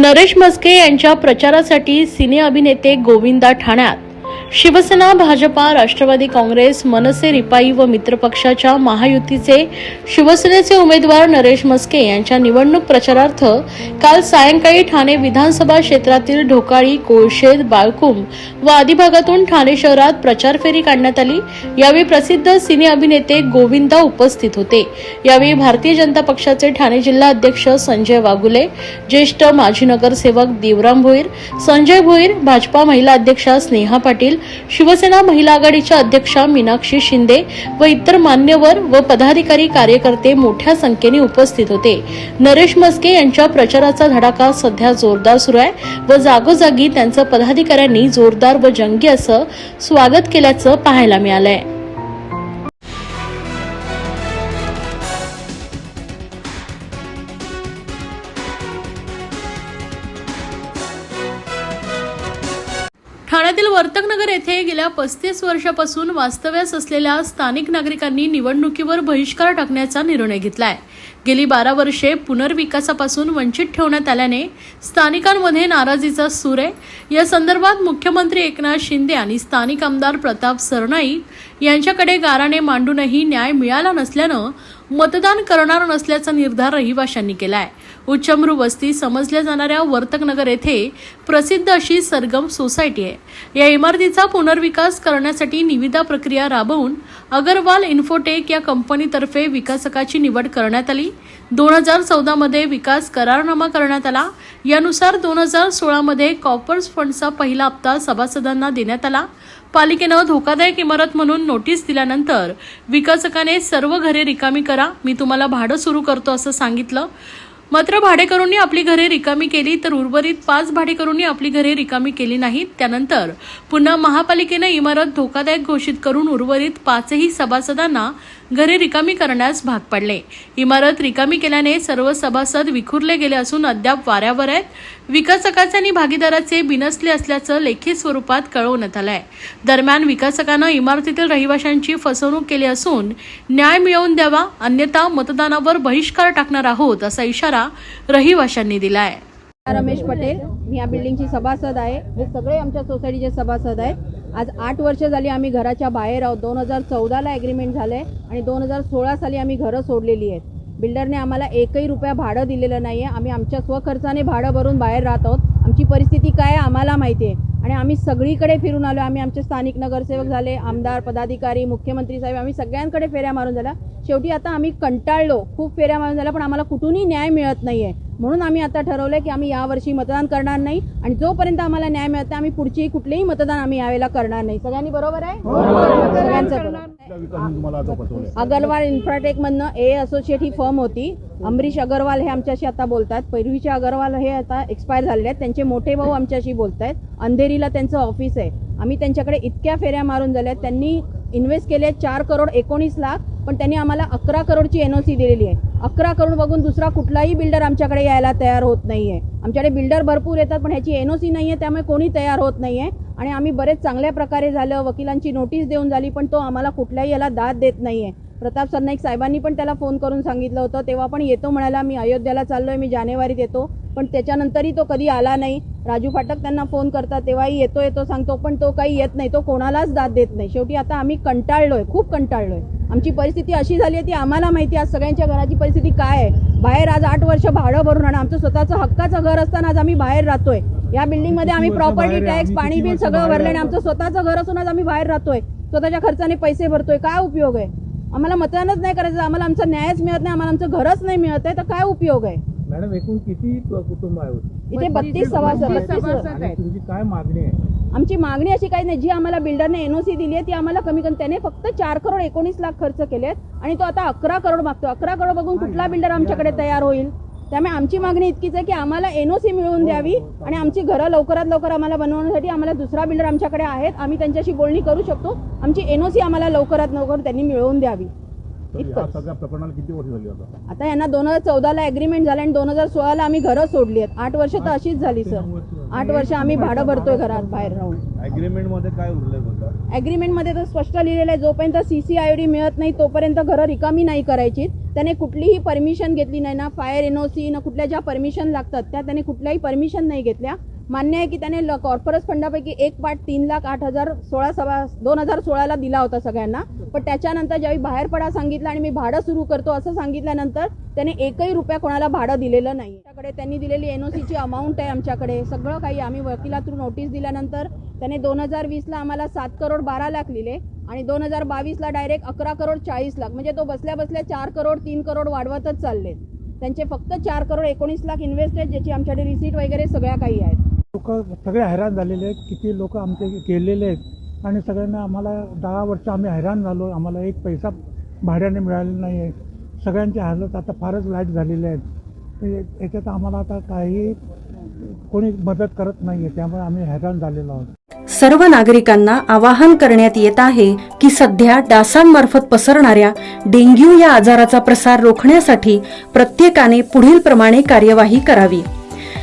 नरेश मस्के यांच्या प्रचारासाठी सिने अभिनेते गोविंदा ठाण्यात. शिवसेना भाजपा राष्ट्रवादी काँग्रेस मनसे रिपाई व मित्रपक्षाच्या महायुतीचे शिवसेनेचे उमेदवार नरेश मस्के यांच्या निवडणूक प्रचारार्थ काल सायंकाळी ठाणे विधानसभा क्षेत्रातील ढोकाळी कोळशेद बाळकुम व आदी भागातून ठाणे शहरात प्रचार फेरी काढण्यात आली. यावेळी प्रसिद्ध सिने अभिनेते गोविंदा उपस्थित होते. यावेळी भारतीय जनता पक्षाचे ठाणे जिल्हा अध्यक्ष संजय वागुले ज्येष्ठ माजी नगरसेवक देवराम भोईर संजय भोईर भाजपा महिला अध्यक्षा स्नेहा पाटील शिवसेना महिला आघाडीच्या अध्यक्षा मीनाक्षी शिंदे व इतर मान्यवर व पदाधिकारी कार्यकर्ते मोठ्या संख्येने उपस्थित होते. नरेश मस्के यांच्या प्रचाराचा धडाका सध्या जोरदार सुरू आहे व जागोजागी त्यांचं पदाधिकाऱ्यांनी जोरदार व जंगी असं स्वागत केल्याचं पाहायला मिळालंय. आहे येथे गेल्या पस्तीस वर्षापासून वास्तव्यास असलेल्या स्थानिक नागरिकांनी निवडणुकीवर बहिष्कार टाकण्याचा निर्णय घेतलाय. गेली बारा वर्षे पुनर्विकासापासून वंचित ठेवण्यात आल्याने स्थानिकांमध्ये नाराजीचा सूर आहे. या संदर्भात मुख्यमंत्री एकनाथ शिंदे आणि स्थानिक आमदार प्रताप सरनाईक यांच्याकडे गाराने मांडूनही न्याय मिळाला नसल्यानं मतदान करणार नसल्याचा निर्धार रहिवाशांनी केलाय. उच्चमृ वस्ती समजल्या जाणाऱ्या वर्तकनगर येथे प्रसिद्ध अशी सरगम सोसायटी आहे. या इमारतीचा पुनर्विकास करण्यासाठी निविदा प्रक्रिया राबवून अगरवाल इन्फोटेक या कंपनीतर्फे विकासकाची निवड करण्यात आली. दोन हजार चौदामध्ये विकास करारनामा करण्यात आला. यानुसार दोन हजार सोळामध्ये कॉपर्स फंडचा पहिला हप्ता सभासदांना देण्यात आला. पालिकेनं धोकादायक इमारत म्हणून नोटीस दिल्यानंतर विकासकाने सर्व घरे रिकामी करा मी तुम्हाला भाडं सुरू करतो असं सांगितलं. मात्र भाडेकरूंनी आपली घरे रिकामी केली तर उर्वरित पाच भाडेकरूंनी आपली घरे रिकामी केली नाहीत. त्यानंतर पुन्हा महापालिकेनं इमारत धोकादायक घोषित करून उर्वरित पाचही सभासदांना घरे रिकामी करण्यास भाग पाडले. इमारत रिकामी केल्याने सर्व सभासद विखुरले गेले असून अद्याप वाऱ्यावर आहेत. विकासकाचे आणि भागीदाराचे बिनसले असल्याचं लेखी स्वरूपात कळवण्यात आलंय. दरम्यान विकासकानं इमारतीतील रहिवाशांची फसवणूक केली असून न्याय मिळवून द्यावा अन्यथा मतदानावर बहिष्कार टाकणार आहोत असा इशारा रहिवाशांनी दिलाय. रमेश पटेल मी या बिल्डिंगची सभासद आहे. हे सगळे आमच्या सोसायटीचे सभासद आहेत. आज आठ वर्ष झाली आम्ही घराच्या बाहेर आहोत. दोन हजार चौदाला ॲग्रीमेंट झालं आहे आणि दोन हजार सोळा साली आम्ही घरं सोडलेली आहेत. बिल्डरने आम्हाला एकही रुपया भाडं दिलेलं नाही आहे आम्ही आमच्या स्वखर्चाने भाडं भरून बाहेर राहत आहोत. आमची परिस्थिती काय आहे आम्हाला माहिती आहे. आणि आम्ही सगळीकडे फिरून आलो आम्ही आमचे स्थानिक नगरसेवक झाले आमदार पदाधिकारी मुख्यमंत्री साहेब आम्ही सगळ्यांकडे फेऱ्या मारून झाल्या शेवटी आता आम्ही कंटाळलो. खूप फेऱ्या मारून झाल्या पण आम्हाला कुठूनही न्याय मिळत नाही आहे म्हणून आम्ही आता ठरवलं की आम्ही यावर्षी मतदान करणार नाही. आणि जोपर्यंत आम्हाला न्याय मिळत नाही आम्ही पुढची कुठलेही मतदान आम्ही यावेळेला करणार नाही. सगळ्यांनी बरोबर आहे? सगळ्यांचं. अगरवाल इन्फ्राटेक मधनं ए असोसिएट ही फर्म होती. अमरीश अगरवाल हे आमच्याशी आता बोलतात पैरवीचे अगरवाल हे आता एक्सपायर झालेले आहेत. त्यांचे मोठे भाऊ आमच्याशी बोलत आहेत अंधेरीला त्यांचं ऑफिस आहे. आम्ही त्यांच्याकडे इतक्या फेऱ्या मारून झाल्या आहेत त्यांनी इन्व्हेस्ट केले चार करोड एकोणीस लाख पण त्यांनी आम्हाला अकरा करोडची एन ओ सी दिलेली आहे. अकरा करोड बघून दुसरा कुठलाही बिल्डर आमच्याकडे यायला तयार होत नाही आहे आमच्याकडे बिल्डर भरपूर येतात पण ह्याची एन ओ सी नाही आहे त्यामुळे कोणी तयार होत नाही आहे आणि आम्ही बरेच चांगल्या प्रकारे झालं वकिलांची नोटीस देऊन झाली पण तो आम्हाला कुठल्याही याला दाद देत नाही आहे प्रताप सरनाईक साहेबांनी पण त्याला फोन करून सांगितलं होतं तेव्हा पण येतो म्हणाला मी अयोध्याला चाललो आहे मी जानेवारीत येतो. पण त्याच्यानंतरही तो कधी आला नाही. राजू फाटक त्यांना फोन करतात तेव्हाही येतो येतो सांगतो पण तो काही येत नाही. तो कोणालाच दाद देत नाही. शेवटी आता आम्ही कंटाळलोय खूप कंटाळलोय. आमची परिस्थिती अशी झाली आहे ती आम्हाला माहिती आहे. आज सगळ्यांच्या घराची परिस्थिती काय आहे? बाहेर आज आठ वर्ष भाडं भरून आणि आमचं स्वतःचं हक्काचं घर असताना आज आम्ही बाहेर राहतोय. या बिल्डिंगमध्ये आम्ही प्रॉपर्टी टॅक्स पाणी बिल सगळं भरलं आणि आमचं स्वतःचं घर असून आज आम्ही बाहेर राहतोय. स्वतःच्या खर्चाने पैसे भरतोय. काय उपयोग आहे? आम्हाला मतदानच नाही करायचं. आम्हाला आमचा न्यायच मिळत नाही. आम्हाला आमचं घरच नाही मिळत आहे. तर काय उपयोग आहे? मॅडम एकूण किती कुटुंब आहे? इथे बत्तीस सभासद बत्तीस आणि तुमची काय मागणी आहे? आमची मागणी अशी काही नाही. जी आम्हाला बिल्डरने एनओसी दिली आहे ती आम्हाला कमी कमी त्याने फक्त चार करोड एकोणीस लाख खर्च केलेत आणि तो आता अकरा करोड मागतो. अकरा करोड बघून कुठला बिल्डर आमच्याकडे तयार होईल? त्यामुळे आमची मागणी इतकीच आहे की आम्हाला एनओसी मिळवून द्यावी आणि आमची घरं लवकरात लवकर आम्हाला बनवण्यासाठी आम्हाला दुसरा बिल्डर आमच्याकडे आहेत. आम्ही त्यांच्याशी बोलणी करू शकतो. आमची एनओसी आम्हाला लवकरात लवकर त्यांनी मिळवून द्यावी. सगळ्या प्रकरणाला किती वर्ष झाली आता? आता यांना दोन हजार चौदाला अग्रीमेंट झालं आणि दोन हजार सोळाला आम्ही घरं सोडली आहेत. आठ वर्ष तर अशीच झाली सर आठ वर्ष आम्ही भाडं भरतोय घरात बाहेर राहून. अग्रीमेंटमध्ये काय उल्लेख होता ॲग्रीमेंटमध्ये तर स्पष्ट लिहिलेलं आहे जोपर्यंत सी सी आय डी मिळत नाही तोपर्यंत घरं रिकामी नाही करायची त्याने कुठलीही परमिशन घेतली नाही ना फायर एन ओ सी ना कुठल्या ज्या परमिशन लागतात त्या त्याने कुठल्याही परमिशन नाही घेतल्या. मान्य आहे की त्याने ल फंडापैकी एक पाठ तीन लाख आठ हजार सोळा सभा दोन हजार सोळाला दिला होता सगळ्यांना. पण त्याच्यानंतर ज्यावेळी बाहेर पडा सांगितलं आणि मी भाडं सुरू करतो असं सांगितल्यानंतर त्याने एकही रुपया कोणाला भाडं दिलेलं नाही. त्याकडे त्यांनी दिलेली एन ओ सीची अमाऊंट आहे आमच्याकडे. सगळं काही आम्ही वकिला थ्रू नोटीस दिल्यानंतर त्याने दोन हजार वीसला आम्हाला सात करोड बारा लाख लिहिले आणि दोन हजार बावीसला डायरेक्ट अकरा करोड चाळीस लाख म्हणजे तो बसल्या बसल्या चार करोड तीन करोड वाढवतच चालले त्यांचे फक्त चार करोड एकोणीस लाख इन्व्हेस्ट आहेत ज्याची आमच्याकडे रिसीट वगैरे सगळ्या काही आहेत. लोक सगळे हैराण झालेले आहेत किती लोक आमचे गेलेले आहेत. आणि सगळ्यांना आम्हाला दहा वर्ष आम्ही हैराण झालो आम्हाला एक पैसा भाड्याने मिळालेला नाही आहे. सगळ्यांची हालत आता फारच वाईट झालेली आहेत याच्यात आम्हाला आता काही कोणी मदत करत नाही आहे त्यामुळे आम्ही हैराण झालेलो आहोत. सर्व नागरिकांना आवाहन करण्यात येत आहे की सध्या डासांमार्फत पसरणाऱ्या डेंग्यू या आजाराचा प्रसार रोखण्यासाठी प्रत्येकाने पुढील प्रमाणे कार्यवाही करावी.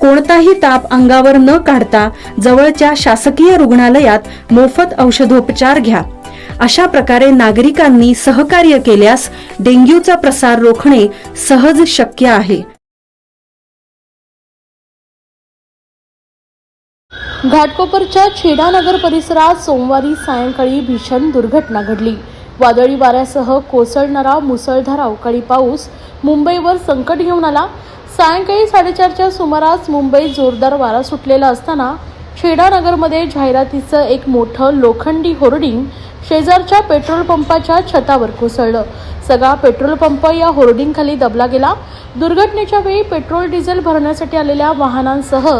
कोणताही ताप अंगावर न काढता जवळच्या शासकीय रुग्णालयात मोफत औषधोपचार घ्या. अशा प्रकारे नागरिकांनी सहकार्य केल्यास डेंग्यूचा प्रसार रोखणे सहज शक्य आहे. घाटकोपरच्या छेडानगर परिसरात सोमवारी सायंकाळी भीषण दुर्घटना घडली. वादळी वाऱ्यासह कोसळणारा मुसळधार अवकाळी पाऊस मुंबईवर संकट घेऊन आला. सायंकाळी साडेचारच्या सुमारास मुंबईत जोरदार वारा सुटलेला असताना छेडानगरमध्ये जाहिरातीचं एक मोठं लोखंडी होर्डिंग शेजारच्या पेट्रोल पंपाच्या छतावर कोसळलं. सगळा पेट्रोल पंप या होर्डिंगखाली दबला गेला. दुर्घटनेच्या वेळी पेट्रोल डिझेल भरण्यासाठी आलेल्या वाहनांसह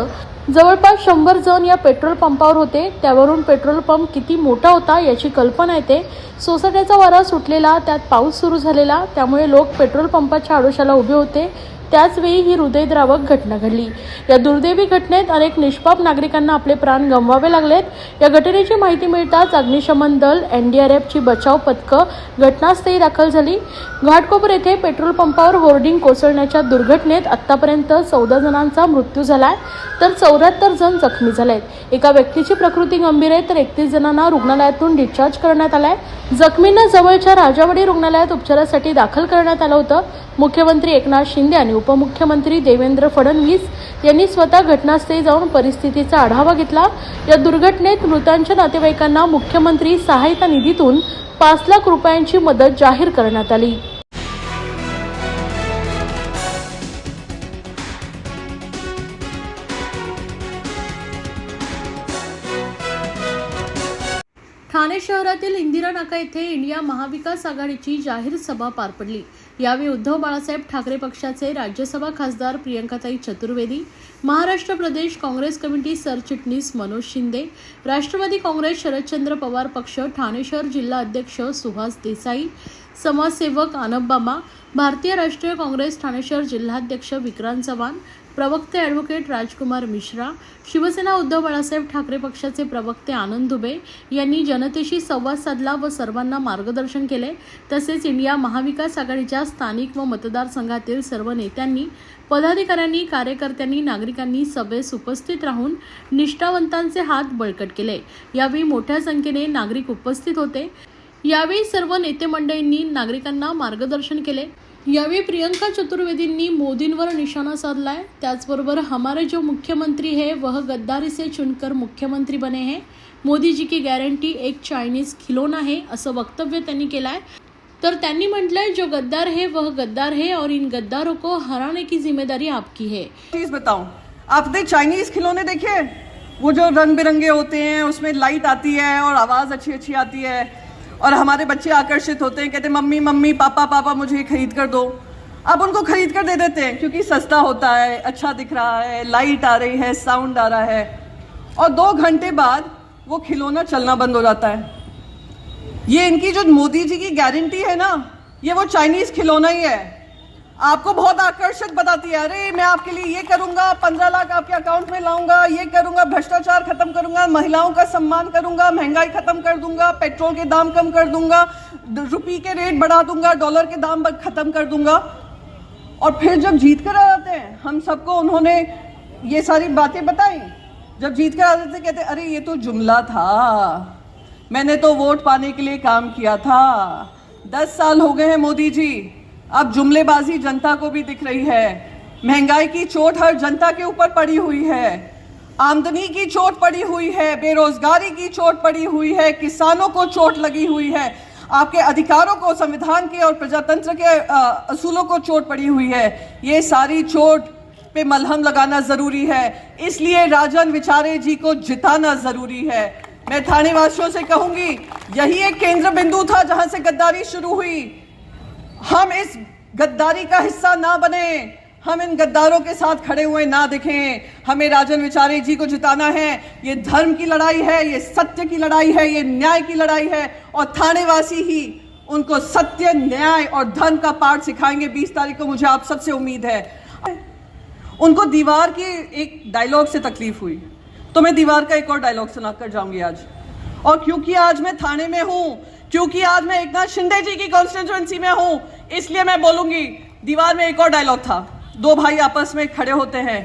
जवळपास शंभर जण या पेट्रोल पंपावर होते. त्यावरून पेट्रोल पंप किती मोठा होता याची कल्पना येते. सोसाट्याचा वारा सुटलेला त्यात पाऊस सुरू झालेला. त्यामुळे लोक पेट्रोल पंपाच्या आडोशाला उभे होते. त्याचवेळी ही हृदयद्रावक घटना घडली. या दुर्दैवी घटनेत अनेक निष्पाप नागरिकांना आपले प्राण गमवावे लागलेत. या घटनेची माहिती मिळताच अग्निशमन दल एनडीआरएफची बचाव पथकं घटनास्थळी दाखल झाली. घाटकोपर येथे पेट्रोल पंपावर होर्डिंग कोसळण्याच्या दुर्घटनेत आतापर्यंत चौदा जणांचा मृत्यू झालाय तर चौऱ्याहत्तर जण जखमी झालेत. एका व्यक्तीची प्रकृती गंभीर आहे तर एकतीस जणांना रुग्णालयातून डिस्चार्ज करण्यात आलाय. जखमींना जवळच्या राजावाडी रुग्णालयात उपचारासाठी दाखल करण्यात आलं होतं. मुख्यमंत्री एकनाथ शिंदे आणि उपमुख्यमंत्री देवेंद्र फडणवीस यांनी स्वतः घटनास्थळी जाऊन परिस्थितीचा आढावा घेतला. या दुर्घटनेत मृतांच्या नातेवाईकांना मुख्यमंत्री सहायता निधीतून पाच लाख रुपयांची मदत जाहीर करण्यात आली. पुण्यातील इंदिरा नाका येथे इंडिया महाविकास आघाडीची जाहीर सभा पार पडली. यावेळी उद्धव बाळासाहेब ठाकरे पक्षाचे राज्यसभा खासदार प्रियंकाताई चतुर्वेदी महाराष्ट्र प्रदेश काँग्रेस कमिटी सरचिटणीस मनोज शिंदे राष्ट्रवादी काँग्रेस शरदचंद्र पवार पक्ष ठाणे शहर जिल्हा अध्यक्ष सुहास देसाई समाजसेवक आनब बामा भारतीय राष्ट्रीय काँग्रेस ठाणे शहर जिल्हाध्यक्ष विक्रांत चव्हाण प्रवक्ते ॲडव्होकेट राजकुमार मिश्रा शिवसेना उद्धव बाळासाहेब ठाकरे पक्षाचे प्रवक्ते आनंद दुबे यांनी जनतेशी संवाद साधला व सर्वांना मार्गदर्शन केले. तसेच इंडिया महाविकास आघाडीच्या स्थानिक व मतदारसंघातील सर्व नेत्यांनी पदाधिकाऱ्यांनी कार्यकर्त्यांनी नागरिकांनी सभेस उपस्थित राहून निष्ठावंतांचे हात बळकट केले. यावेळी मोठ्या संख्येने नागरिक उपस्थित होते. यावेळी सर्व नेते मंडळींनी नागरिकांना मार्गदर्शन केले. यावेळी प्रियंका चतुर्वेदींनी मोदींवर निशाणा साधलाय. त्याचबरोबर हमारे जो मुख्यमंत्री है, वह गद्दारी से चुनकर मुख्यमंत्री बने हैं. मोदी जी की गॅरंटी एक चायनीज खिलौना है, असं वक्तव्य त्यांनी केलंय. तर त्यांनी म्हटलंय, जो गद्दार है, वह गद्दार है और इन गद्दारों को हराने की ज़िम्मेदारी आपकी है. चीज़ बताऊँ आपने चाइनीज़ खिलौने देखे? वो जो रंग बिरंगे होते हैं, उसमें लाइट आती है और आवाज़ अच्छी अच्छी आती है. और हमारे बच्चे आकर्षित होते हैं, कहते हैं, मम्मी मम्मी, पापा पापा, मुझे खरीद कर दो। अब उनको खरीद कर दे देते हैं, क्योंकि सस्ता होता है अच्छा दिख रहा है लाइट आ रही है साउंड आ रहा है। और दो घंटे बाद वो खिलौना चलना बंद हो जाता है। ये इनकी जो मोदी जी की गारंटी है ना, ये वो चाइनीज़ खिलौना ही है। आपको बहुत आकर्षक बताती है। अरे, मैं आपके लिए ये करूँगा, पंद्रह लाख आपके अकाउंट में लाऊँगा, ये करूँगा, भ्रष्टाचार खत्म करूँगा, महिलाओं का सम्मान करूँगा, महँगाई खत्म कर दूँगा, पेट्रोल के दाम कम कर दूँगा रुपये के रेट बढ़ा दूँगा डॉलर के दाम खत्म कर दूँगा। और फिर जब जीत कर आ जाते हैं, हम सबको उन्होंने ये सारी बातें बताई। जब जीत कर आ जाते कहते अरे, ये तो जुमला था। मैंने तो वोट पाने के लिए काम किया था। दस साल हो गए हैं मोदी जी। अब जुमलेबाजी जनता को भी दिख रही है। महँगाई की चोट हर जनता के ऊपर पड़ी हुई है। आमदनी की चोट पड़ी हुई है, बेरोजगारी की चोट पड़ी हुई है, किसानों को चोट लगी हुई है, आपके अधिकारों को, संविधान के और प्रजातंत्र के असूलों को चोट पड़ी हुई है। ये सारी चोट पे मलहम लगाना ज़रूरी है। इसलिए राजन विचारे जी को जिताना ज़रूरी है। मैं थाने वासियों से कहूँगी, यही एक केंद्र बिंदु था जहाँ से गद्दारी शुरू हुई। हम इस गद्दारी का हिस्सा ना बने। हम इन गद्दारों के साथ खड़े हुए ना दिखें। हमें राजन विचारे जी को जिताना है। ये धर्म की लड़ाई है, ये सत्य की लड़ाई है, ये न्याय की लड़ाई है। और थानेवासी ही उनको सत्य, न्याय और धर्म का पाठ सिखाएँगे। 20 तारीख को मुझे आप सबसे उम्मीद है। उनको दीवार की एक डायलॉग से तकलीफ़ हुई। तो मैं दीवार का एक और डायलॉग सुनाकर जाऊँगी आज। और क्योंकि आज मैं थाने में हूँ, क्योंकि आज मैं एकनाथ शिंदे जी की कॉन्स्टिट्यूएंसी में हूँ इसलिए मैं बोलूँगी, दीवार में एक और डायलॉग था। दो भाई आपस में खड़े होते हैं।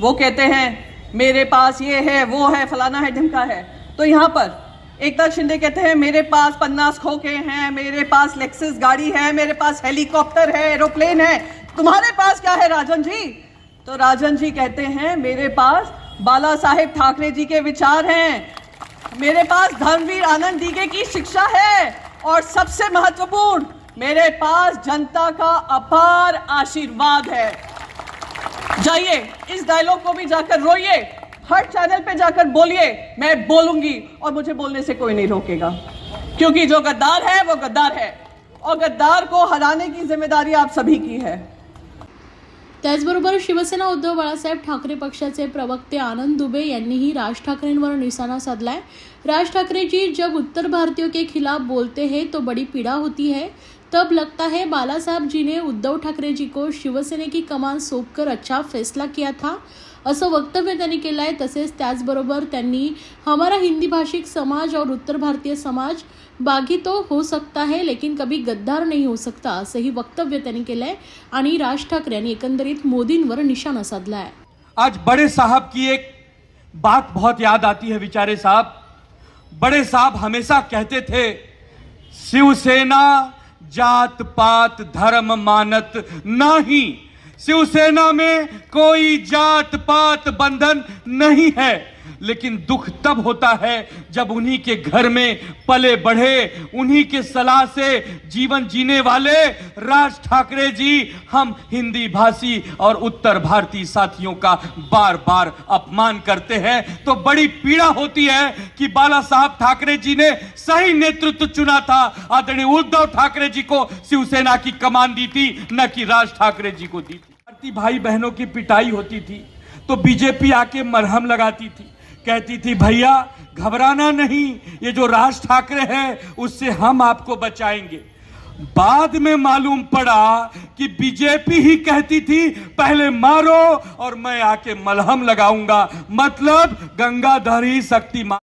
वो कहते हैं, मेरे पास ये है, वो है, फलाना है, ढिमका है। तो यहाँ पर एकनाथ शिंदे कहते हैं, मेरे पास पन्नास खोखे हैं, मेरे पास लेक्सिस गाड़ी है, मेरे पास हेलीकॉप्टर है, एरोप्लेन है। तुम्हारे पास क्या है, राजन जी? तो राजन जी कहते हैं, मेरे पास बाला साहेब ठाकरे जी के विचार हैं। मेरे पास धर्मवीर आनंद दीगे की शिक्षा है और सबसे महत्वपूर्ण मेरे पास जनता का अपार आशीर्वाद है। जाइए, इस डायलॉग को भी जाकर रोइए, हर चैनल पे जाकर बोलिए, मैं बोलूँगी और मुझे बोलने से कोई नहीं रोकेगा। क्योंकि जो गद्दार है, वो गद्दार है। और गद्दार को हराने की ज़िम्मेदारी आप सभी की है। त्याचबरोबर शिवसेना उद्धव बाळासाहेब ठाकरे पक्षाचे प्रवक्ते आनंद दुबे यांनीही राज ठाकरेंवर निशाणा साधलाय. राज ठाकरे जी जब उत्तर भारतीयों के खिलाफ बोलते हैं तो बड़ी पीड़ा होती है. तब लगता है बाला साहब जी ने उद्धव ठाकरे जी को शिवसेने की कमान सौंपकर अच्छा फैसला किया था। असं वक्तव्य त्यांनी केलं आहे तसेच त्याचबरोबर त्यांनी हमारा हिंदी भाषिक समाज और उत्तर भारतीय समाज बागी तो हो सकता है, लेकिन कभी गद्दार नहीं हो सकता, असंही वक्तव्य त्यांनी केलं आहे आणि राज ठाकरे यांनी एकंदरीत मोदींवर निशाणा साधला आहे आज बड़े साहब की एक बात बहुत याद आती है विचारे साहब। बड़े साहब हमेशा कहते थे, शिवसेना जात पात धर्म मानत नहीं। शिवसेना में कोई जात पात बंधन नहीं है। लेकिन दुख तब होता है जब उन्हीं के घर में पले बढ़े, उन्हीं के सलाह से जीवन जीने वाले। राज ठाकरे जी, हम हिंदी भाषी और उत्तर भारतीय साथियों का बार बार अपमान करते हैं। तो बड़ी पीड़ा होती है कि बाला साहब ठाकरे जी ने सही नेतृत्व चुना था। आदरणीय उद्धव ठाकरे जी को शिवसेना की कमान दी थी, न कि राज ठाकरे जी को दी थी। भारतीय भाई बहनों की पिटाई होती थी तो बीजेपी आके मरहम लगाती थी। कहती थी, भैया, घबराना नहीं, ये जो राज ठाकरे हैं, उससे हम आपको बचाएँगे. बाद में मालूम पड़ा कि बीजेपी ही कहती थी, पहले मारो और मैं आके मलहम लगाऊँगा। मतलब गंगाधर ही शक्तिमान।